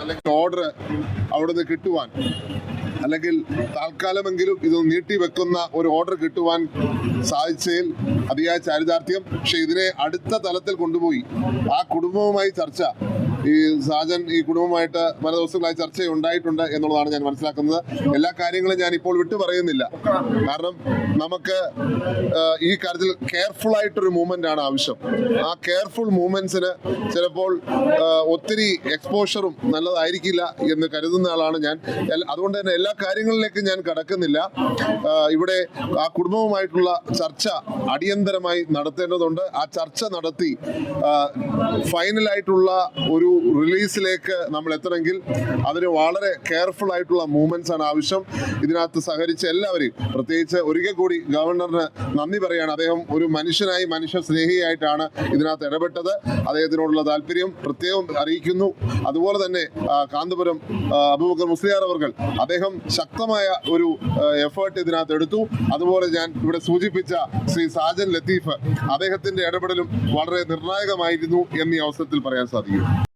അല്ലെങ്കിൽ ഓർഡർ അവിടുന്ന് കിട്ടുവാൻ അല്ലെങ്കിൽ താൽക്കാലമെങ്കിലും ഇത് നീട്ടിവെക്കുന്ന ഒരു ഓർഡർ കിട്ടുവാൻ സാധിച്ചതിൽ അതിയായ ചാരിതാർത്ഥ്യം. പക്ഷെ ഇതിനെ അടുത്ത തലത്തിൽ കൊണ്ടുപോയി. ആ കുടുംബവുമായി ചർച്ച ഈ സാജൻ ഈ കുടുംബമായിട്ട് പല ദിവസങ്ങളായി ചർച്ച ഉണ്ടായിട്ടുണ്ട് എന്നുള്ളതാണ് ഞാൻ മനസ്സിലാക്കുന്നത്. എല്ലാ കാര്യങ്ങളും ഞാൻ ഇപ്പോൾ വിട്ടു പറയുന്നില്ല. കാരണം നമുക്ക് ഈ കാര്യത്തിൽ കെയർഫുൾ ആയിട്ടൊരു മൂവ്മെന്റ് ആണ് ആവശ്യം. ആ കെയർഫുൾ മൂവ്മെന്റ്സിന് ചിലപ്പോൾ ഒത്തിരി എക്സ്പോഷറും നല്ലതായിരിക്കില്ല എന്ന് കരുതുന്ന ആളാണ് ഞാൻ. അതുകൊണ്ട് തന്നെ എല്ലാ കാര്യങ്ങളിലേക്കും ഞാൻ കടക്കുന്നില്ല. ഇവിടെ ആ കുടുംബവുമായിട്ടുള്ള ചർച്ച അടിയന്തരമായി നടത്തേണ്ടതുണ്ട്. ആ ചർച്ച നടത്തി ഫൈനലായിട്ടുള്ള ഒരു റിലീസിലേക്ക് നമ്മൾ എത്തണമെങ്കിൽ അതിന് വളരെ കെയർഫുൾ ആയിട്ടുള്ള മൂവ്മെന്റ്സ് ആണ് ആവശ്യം. ഇതിനകത്ത് സഹകരിച്ച എല്ലാവരെയും പ്രത്യേകിച്ച് ഒരിക്കൽ കൂടി ഗവർണറിന് നന്ദി പറയാണ്. അദ്ദേഹം ഒരു മനുഷ്യനായി മനുഷ്യ സ്നേഹിയായിട്ടാണ് ഇതിനകത്ത് ഇടപെട്ടത്. അദ്ദേഹത്തിനോടുള്ള താല്പര്യം പ്രത്യേകം അറിയിക്കുന്നു. അതുപോലെ തന്നെ കാന്തപുരം അബൂബക്കർ മുസ്ലിയാർ അവർ അദ്ദേഹം ശക്തമായ ഒരു എഫേർട്ട് ഇതിനകത്ത് എടുത്തു. അതുപോലെ ഞാൻ ഇവിടെ സൂചിപ്പിച്ച ശ്രീ സാജൻ ലത്തീഫ് അദ്ദേഹത്തിന്റെ ഇടപെടലും വളരെ നിർണായകമായിരുന്നു എന്ന് അവസരത്തിൽ പറയാൻ സാധിക്കും.